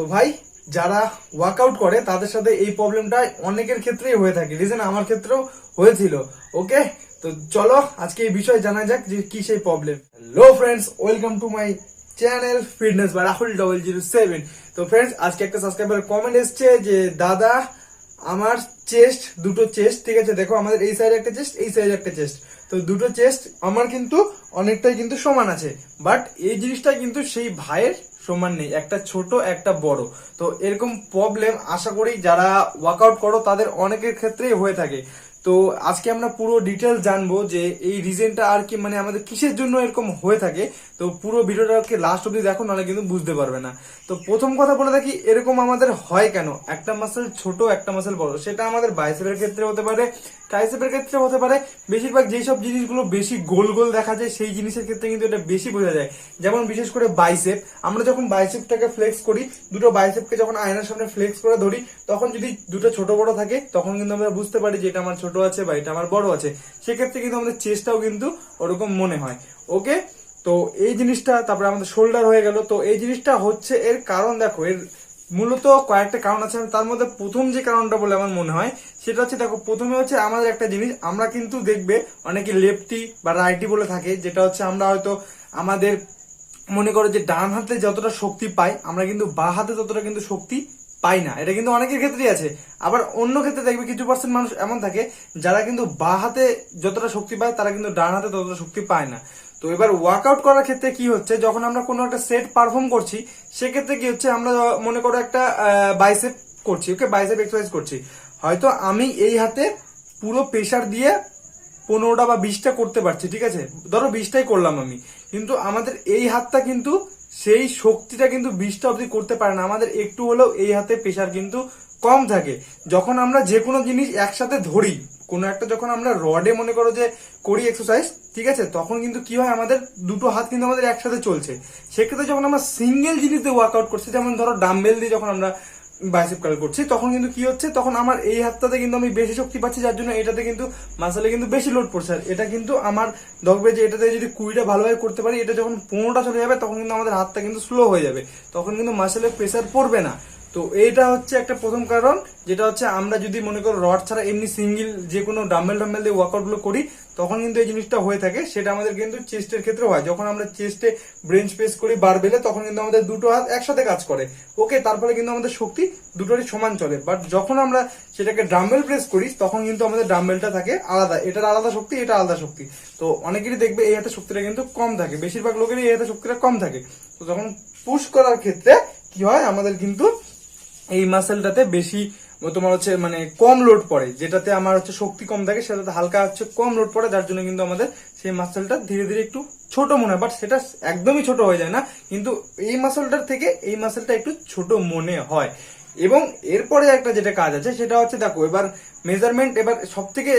তো ভাই, যারা ওয়ার্কআউট করে, তাদের সাথে এই প্রবলেমটা অনেকের ক্ষেত্রেই হয়ে থাকে। রিজন আমার ক্ষেত্রেও হয়েছিল ওকে তো চলো, আজকে এই বিষয়ে জানা যাক যে কি সেই problem hello friends welcome to my channel fitness বা রাহুল ডবল জিরো সেভেন তো ফ্রেন্ডস আজকে একটা সাবস্ক্রাইবার কমেন্ট এসছে যে, দাদা, আমার চেস্ট দুটো চেস্ট ঠিক আছে? দেখো, আমাদের এই সাইডে একটা চেস্ট এই সাইডে একটা চেস্ট তো দুটো চেস্ট আমার কিন্তু অনেকটাই কিন্তু সমান আছে। বাট এই জিনিসটা কিন্তু সেই ভাইয়ের সমান নেই, একটা ছোট, একটা বড়। তো এরকম প্রবলেম আশা করি যারা ওয়ার্কআউট করো, তাদের অনেকের ক্ষেত্রেই হয়ে থাকে। তো আজকে আমরা পুরো ডিটেল জানব যে এই রিজনটা আর কি মানে আমাদের কিসের জন্য এরকম হয়ে থাকে। তো পুরো ভিডিওটাকে লাস্ট অব্দি দেখো, নাহলে কিন্তু বুঝতে পারবে না। তো প্রথম কথা বলে দেখি এরকম আমাদের হয় কেন? একটা মাসেল ছোট, একটা মাসেল বড়। সেটা আমাদের বাইসেপের ক্ষেত্রে হতে পারে ট্রাইসেপের ক্ষেত্রে হতে পারে। বেশিরভাগ যেই সব জিনিসগুলো বেশি গোল গোল দেখা যায়, সেই জিনিসের ক্ষেত্রে কিন্তু এটা বেশি বোঝা যায়। যেমন বিশেষ করে বাইসেপ আমরা যখন বাইসেপটাকে ফ্লেক্স করি, দুটো বাইসেপকে যখন আয়নার সামনে ফ্লেক্স করে ধরি, তখন যদি দুটো ছোট বড় থাকে, তখন কিন্তু আমরা বুঝতে পারি যে এটা আমার ছোট আছে বা এটা আমার বড় আছে, সেক্ষেত্রে কিন্তু আমাদের চেস্টটাও কিন্তু ওরকম মনে হয়। ওকে তো এই জিনিসটা তারপরে আমাদের শোল্ডার হয়ে গেল। তো এই জিনিসটা হচ্ছে এর কারণ দেখো, এর মূলত কয়েকটা কারণ আছে। তার মধ্যে প্রথম যে কারণটা বলে আমার মনে হয়, সেটা হচ্ছে দেখো, প্রথমে হচ্ছে আমাদের একটা জিনিস, আমরা কিন্তু দেখবে অনেকে লেফটি বা রাইটি বলে থাকে, যেটা হচ্ছে আমরা হয়তো আমাদের মনে করো যে ডান হাতে যতটা শক্তি পাই, আমরা কিন্তু বা হাতে ততটা কিন্তু শক্তি পাই না। এটা কিন্তু অনেকের ক্ষেত্রেই আছে। আবার অন্য ক্ষেত্রে দেখবে কিছু পার্সেন্ট মানুষ এমন থাকে, যারা কিন্তু বা হাতে যতটা শক্তি পায়, তারা কিন্তু ডান হাতে ততটা শক্তি পায় না। তো এবার ওয়ার্কআউট করার ক্ষেত্রে কি হচ্ছে, যখন আমরা কোনো একটা সেট পারফর্ম করছি, সেক্ষেত্রে কি হচ্ছে, আমরা মনে করো একটা বাইসেপ করছি ওকে বাইসেপ এক্সারসাইজ করছি। হয়তো আমি এই হাতে পুরো প্রেশার দিয়ে পনেরোটা বা বিশটা করতে পারছি, ঠিক আছে? ধরো বিশটাই করলাম আমি। কিন্তু আমাদের এই হাতটা কিন্তু সেই শক্তিটা কিন্তু বৃষ্টি অবধি করতে পারে না। আমাদের একটু হলেও এই হাতে প্রেশার কিন্তু কম থাকে। যখন আমরা যে কোনো জিনিস একসাথে ধরি, কোনো একটা যখন আমরা রডে মনে করো যে করি এক্সারসাইজ ঠিক আছে? তখন কিন্তু কি হয়? আমাদের দুটো হাত কিন্তু আমাদের একসাথে চলছে। সেক্ষেত্রে যখন আমরা সিঙ্গেল জিনিস দিয়ে ওয়ার্কআউট করছি, যেমন ধরো ডাম্বেল দিয়ে যখন আমরা বাইসেপ কার্ল করছি, তখন কিন্তু কি হচ্ছে? তখন আমার এই হাতটাতে কিন্তু আমি বেশি শক্তি পাচ্ছি, যার জন্য এটাতে কিন্তু মাসালে কিন্তু বেশি লোড পড়ছে। আর এটা কিন্তু আমার দেখবে যে এটাতে যদি কুড়িটা ভালোভাবে করতে পারি, এটা যখন পনেরোটা চলে যাবে, তখন কিন্তু আমাদের হাতটা কিন্তু স্লো হয়ে যাবে। তখন কিন্তু মাসালে প্রেসার পড়বে না। তো এইটা হচ্ছে একটা প্রথম কারণ, যেটা হচ্ছে আমরা যদি মনে করো রড ছাড়া এমনি সিঙ্গেল যে কোনো ডাম্বেল ডাম্বেল দিয়ে ওয়ার্কআউটগুলো করি, তখন কিন্তু এই জিনিসটা হয়ে থাকে। সেটা আমাদের কিন্তু চেস্টের ক্ষেত্রে হয়। যখন আমরা চেস্টে ব্রেঞ্চ প্রেস করি বার বেলে, তখন কিন্তু আমাদের দুটো হাত একসাথে কাজ করে। ওকে তারপরে কিন্তু আমাদের শক্তি দুটোরই সমান চলে। বাট যখন আমরা সেটাকে ডাম্বেল প্রেস করি, তখন কিন্তু আমাদের ডাম্বেলটা থাকে আলাদা। এটার আলাদা শক্তি, এটা আলাদা শক্তি। তো অনেকেরই দেখবে এই হাতে শক্তিটা কিন্তু কম থাকে। বেশিরভাগ লোকেরই এই হাতে শক্তিটা কম থাকে। তো যখন পুশ করার ক্ষেত্রে কি হয়? আমাদের কিন্তু এই মাসেলটাতে বেশি তোমার হচ্ছে মানে কম লোড পড়ে, যেটাতে আমার হচ্ছে শক্তি কম থাকে, সেটাতে হালকা হচ্ছে কম লোড পড়ে, যার জন্য কিন্তু আমাদের সেই মাসেলটা ধীরে ধীরে একটু ছোট মনে হয় বাট সেটা একদমই ছোট হয়ে যায় না, কিন্তু এই মাসেলটার থেকে এই মাসেলটা একটু ছোট মনে হয়। এবং এরপরে একটা যেটা কাজ আছে, সেটা হচ্ছে দেখো, এবার মেজারমেন্ট এবার সব থেকে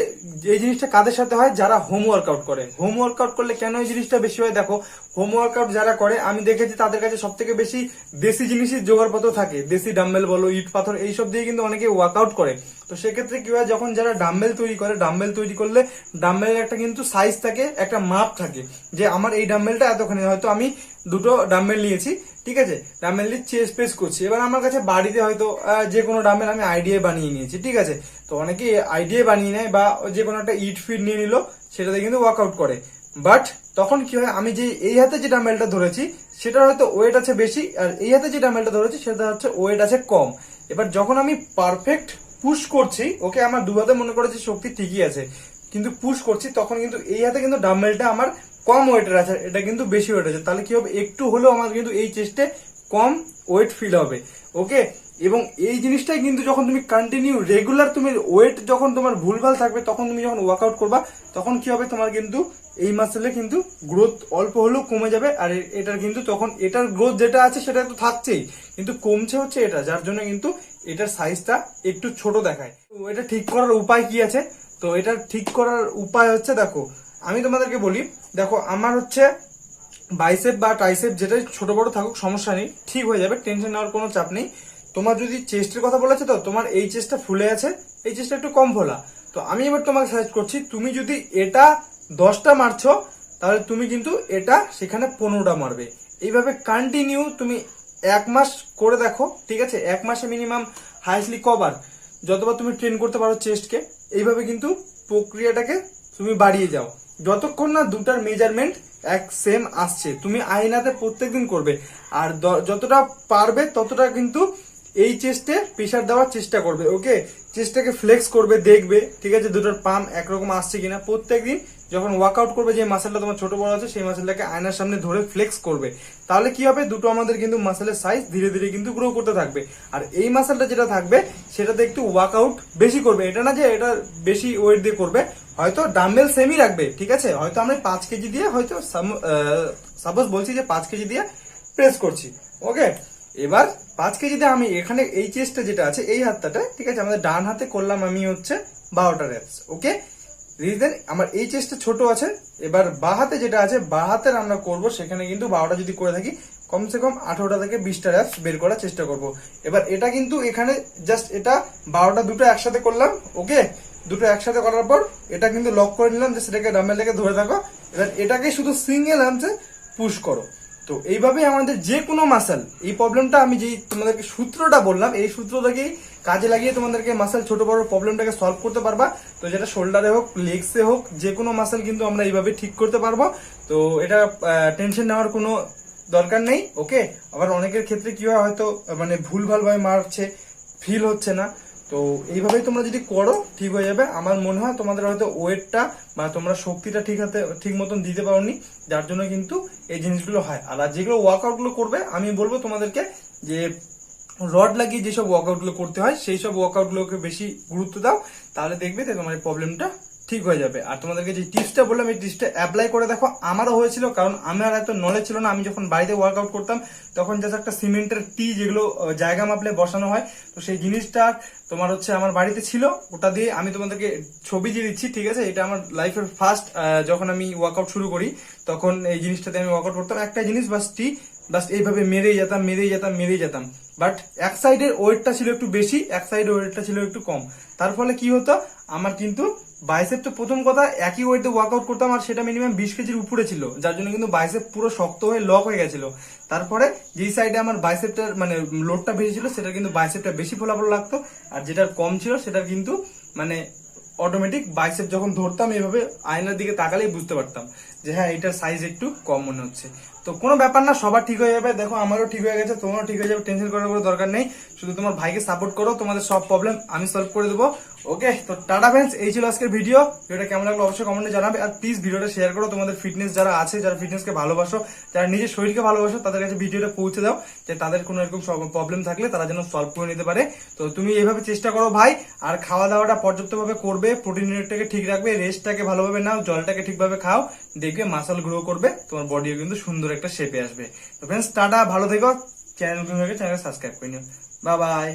এই জিনিসটা কাদের সাথে হয়, যারা হোম ওয়ার্কআউট করে। হোম ওয়ার্কআউট করলে কেন এই জিনিসটা বেশি হয়? দেখো হোম ওয়ার্কআউট যারা করে, আমি দেখেছি তাদের কাছে সব থেকে বেশি দেশি জিনিসের জোগাড়পত্র থাকে। দেশি ডাম্বেল বলো, ইট পাথর, এইসব দিয়ে কিন্তু অনেকে ওয়ার্কআউট করে। তো সেক্ষেত্রে কি হয়, যখন যারা ডাম্বেল তৈরি করে ডাম্বেল তৈরি করলে ডাম্বেলের একটা কিন্তু সাইজ থাকে, একটা মাপ থাকে। যে আমার এই ডাম্বেলটা এতখানি, হয়তো আমি দুটো ডাম্বেল নিয়েছি ঠিক আছে? ডাম্বেল দিয়ে চেস্ট প্রেস করছি। এবার আমার কাছে বাড়িতে হয়তো যে কোনো ডাম্বেল আমি আইডিয়া বানিয়ে নিয়েছি, ঠিক আছে? তো অনেকে আইডিয়া বানিয়ে নেয় বা যে কোনো একটা ইট ফিট নিয়ে নিল, সেটাতে কিন্তু ওয়ার্কআউট করে। বাট তখন কি হয়, আমি যে এই হাতে যে ডাম্বেলটা ধরেছি সেটা হয়তো ওয়েট আছে বেশি, আর এই হাতে যে ডাম্বেলটা ধরেছি সেটা হচ্ছে ওয়েট আছে কম। এবার যখন আমি পারফেক্ট পুশ করছি, ওকে আমার দু হাতে মনে করেছি শক্তি ঠিকই আছে, কিন্তু পুশ করছি, তখন কিন্তু এই হাতে কিন্তু ডাম্বেলটা আমার কম ওয়েটের আছে, এটা কিন্তু বেশি ওয়েট আছে। তাহলে কি হবে? একটু হলেও আমার কিন্তু এই চেস্টে কম ওয়েট ফিল হবে। ওকে এবং এই জিনিসটাই কিন্তু যখন তুমি কন্টিনিউ রেগুলার তুমি ওয়েট যখন তোমার ভুলভাল থাকবে, তখন তুমি যখন ওয়ার্কআউট করবা, তখন কি হবে? তোমার কিন্তু এই মাসেলে কিন্তু গ্রোথ অল্প হলেও কমে যাবে। আর এটার কিন্তু তখন, এটার গ্রোথ যেটা আছে সেটা তো থাকছেই। কিন্তু কমছে হচ্ছে এটা, যার জন্য কিন্তু এটার সাইজটা একটু ছোট দেখায়। তো এটা ঠিক করার উপায় কি আছে? তো এটা ঠিক করার উপায় হচ্ছে, দেখো, আমি তোমাদেরকে বলি দেখো, আমার হচ্ছে বাইসেপ বা ট্রাইসেপ যেটাই ছোট বড় থাকুক, সমস্যা নেই, ঠিক হয়ে যাবে টেনশন নেওয়ার কোনো চাপ নেই। তোমার যদি চেস্টের কথা বলেছে তো, তোমার এই চেস্টটা ফুলে আছে, এই চেস্টটা একটু কম ফোলা। তো আমি এবার তোমাকে সাজেস্ট করছি, তুমি যদি এটা দশটা মারছো, তাহলে তুমি কিন্তু এটা সেখানে পনেরোটা মারবে। এইভাবে কন্টিনিউ তুমি এক মাস করে দেখো, ঠিক আছে? এক মাসে মিনিমাম হাইস্টলি কবার যতবার তুমি ট্রেন করতে পারো চেস্টকে এইভাবে কিন্তু প্রক্রিয়াটাকে তুমি বাড়িয়ে যাও। যতক্ষণ না দুটার মেজারমেন্ট এক সেম আসছে, তুমি আয়নাতে প্রত্যেকদিন করবে। আর যতটা পারবে ততটা কিন্তু এই চেস্টে প্রেশার দেওয়ার চেষ্টা করবে ওকে চেস্টটাকে ফ্লেক্স করবে, দেখবে, ঠিক আছে? দুটোর পাম্প একরকম আসছে কিনা, প্রত্যেকদিন যখন ওয়ার্কআউট করবে যে মাসেলটা তোমার ছোট বড় আছে, সেই মাসেলটাকে আয়নার সামনে ধরে ফ্লেক্স করবে। তাহলে কি হবে? দুটো আমাদের কিন্তু মাসেলের সাইজ ধীরে ধীরে কিন্তু গ্রো করতে থাকবে। আর এই মাসেলটা যেটা থাকবে, সেটাতে একটু ওয়ার্কআউট বেশি করবে। এটা না যে এটা বেশি ওয়েট দিয়ে করবে, হয়তো ডাম্বেল সেমই রাখবে, ঠিক আছে? হয়তো আমরা পাঁচ কেজি দিয়ে হয়তো সাপোজ বলছি যে পাঁচ কেজি দিয়ে প্রেস করছি ওকে এবার পাঁচ কেজিতে আমি এখানে এই চেস্টটা যেটা আছে, এই হাতটাতে, ঠিক আছে? আমাদের ডান হাতে করলাম আমি হচ্ছে বারোটা রেপস ওকে রিজন আমার এই চেস্টটা ছোট আছে, এবার বা হাতে যেটা আছে, বা হাতের আমরা করব, সেখানে কিন্তু বারোটা যদি করে থাকি, কমসে কম আঠারোটা থেকে বিশটা র্যাপস বের করার চেষ্টা করব। এবার এটা কিন্তু এখানে জাস্ট এটা বারোটা দুটো একসাথে করলাম, ওকে? দুটো একসাথে করার পর এটা কিন্তু লক করে নিলাম যে সেটাকে ডাম্বেলটাকে ধরে থাকো। এবার এটাকে শুধু সিঙ্গেল হ্যান্ডসে পুশ করো। তো এইভাবেই আমাদের যে কোনো মাসাল এই প্রবলেমটা আমি যেই তোমাদেরকে সূত্রটা বললাম, এই সূত্র থেকেই কাজে লাগিয়ে তোমাদেরকে মাসাল ছোট বড় প্রবলেমটাকে সলভ করতে পারবা। তো যেটা শোল্ডারে হোক লেগসে হোক, যে কোনো মাসাল কিন্তু আমরা এইভাবে ঠিক করতে পারব। তো এটা টেনশন নেওয়ার কোনো দরকার নেই ওকে আবার অনেকের ক্ষেত্রে কি হয়, হয়তো মানে ভুলভাল ভাবে মারছে ফিল হচ্ছে না। তো এইভাবেই তোমরা যদি করো, ঠিক হয়ে যাবে। আমার মনে হয় তোমাদের হয়তো ওয়েটটা মানে তোমরা শক্তিটা ঠিক হাতে, ঠিক মতন দিতে পারোনি, যার জন্য কিন্তু এই জিনিসগুলো হয়। আর যেগুলো ওয়ার্কআউটগুলো করবে, আমি বলব তোমাদেরকে যে রড লাগিয়ে যেসব ওয়ার্কআউটগুলো করতে হয় সেই সব ওয়ার্কআউটগুলোকে বেশি গুরুত্ব দাও, তাহলে দেখবে যে তোমার প্রবলেমটা ঠিক হয়ে যাবে। আর তোমাদেরকে যে টিপসটা বললাম, এই টিপসটা অ্যাপ্লাই করে দেখো, আমারও হয়েছিল, কারণ আমার এত নলেজ ছিল না, আমি যখন বাড়িতে ওয়ার্কআউট করতাম, তখন জাস্ট একটা সিমেন্টের টি যেগুলো জায়গা মাপলে বসানো হয়, তো সেই জিনিসটা তোমার হচ্ছে আমার বাড়িতে ছিল, ওটা দিয়ে আমি তোমাদেরকে ছবি দিয়ে দিচ্ছি, ঠিক আছে? এটা আমার লাইফের ফার্স্ট যখন আমি ওয়ার্কআউট শুরু করি, তখন এই জিনিসটাতে আমি ওয়ার্কআউট করতাম। একটা জিনিস বাস টি বাস এইভাবে মেরেই যেতাম মেরেই যেতাম মেরেই যেতাম। বাট এক সাইডের ওয়েটটা ছিল একটু বেশি, এক সাইডের ওয়েটটা ছিল একটু কম। তার ফলে কি হতো, আমার কিন্তু বাইসেপ তো প্রথম কথা একই ওয়েটে ওয়ার্কআউট করতাম আর সেটা মিনিমাম বিশ কেজির উপরে ছিল, যার জন্য কিন্তু বাইসেপ পুরো শক্ত হয়ে লক হয়ে গেছিল। তারপরে যেই সাইডে আমার বাইসেপটার মানে লোডটা বেশি ছিল, সেটা কিন্তু বাইসেপটা বেশি ফলাফল লাগতো। আর যেটার কম ছিল সেটা কিন্তু মানে অটোমেটিক বাইসেপ যখন ধরতাম, এইভাবে আয়নার দিকে তাকালেই বুঝতে পারতাম। যে হ্যাঁ এটার সাইজ একটু কম মনে হচ্ছে। তো কোনো ব্যাপার না, সবার ঠিক হয়ে যাবে। দেখো, আমারও ঠিক হয়ে গেছে, তোমারও ঠিক হয়ে যাবে টেনশন করার কোনো দরকার নেই। শুধু তোমার ভাইকে সাপোর্ট করো, তোমাদের সব প্রবলেম আমি সলভ করে দেবো। ওকে তো টাটা ফ্রেন্ডস এই ছিল আজকের ভিডিও ভিডিওটা কেমন লাগল অবশ্যই কমেন্টে জানাবে। আর প্লিজ ভিডিওটা শেয়ার করো, তোমাদের ফিটনেস যারা আছে, যারা ফিটনেসকে ভালোবাসো, যারা নিজের শরীরকে ভালোবাসো, তাদের কাছে ভিডিওটা পৌঁছে দাও, যে তাদের কোনো এরকম প্রবলেম থাকলে তারা যেন সলভ করে নিতে পারে। তো তুমি এইভাবে চেষ্টা করো ভাই, আর খাওয়া দাওয়াটা পর্যাপ্তভাবে করবে প্রোটিন ইউনিটটাকে ঠিক রাখবে রেস্টটাকে ভালোভাবে নাও, জলটাকে ঠিকভাবে খাও দেখবে মাসাল গ্রো করবে, তোমার বডিও কিন্তু সুন্দর একটা শেপে আসবে। তো ফ্রেন্ডস টাটা, ভালো থেকো। চ্যানেল চ্যানেল সাবস্ক্রাইব করে নিও। বা বাই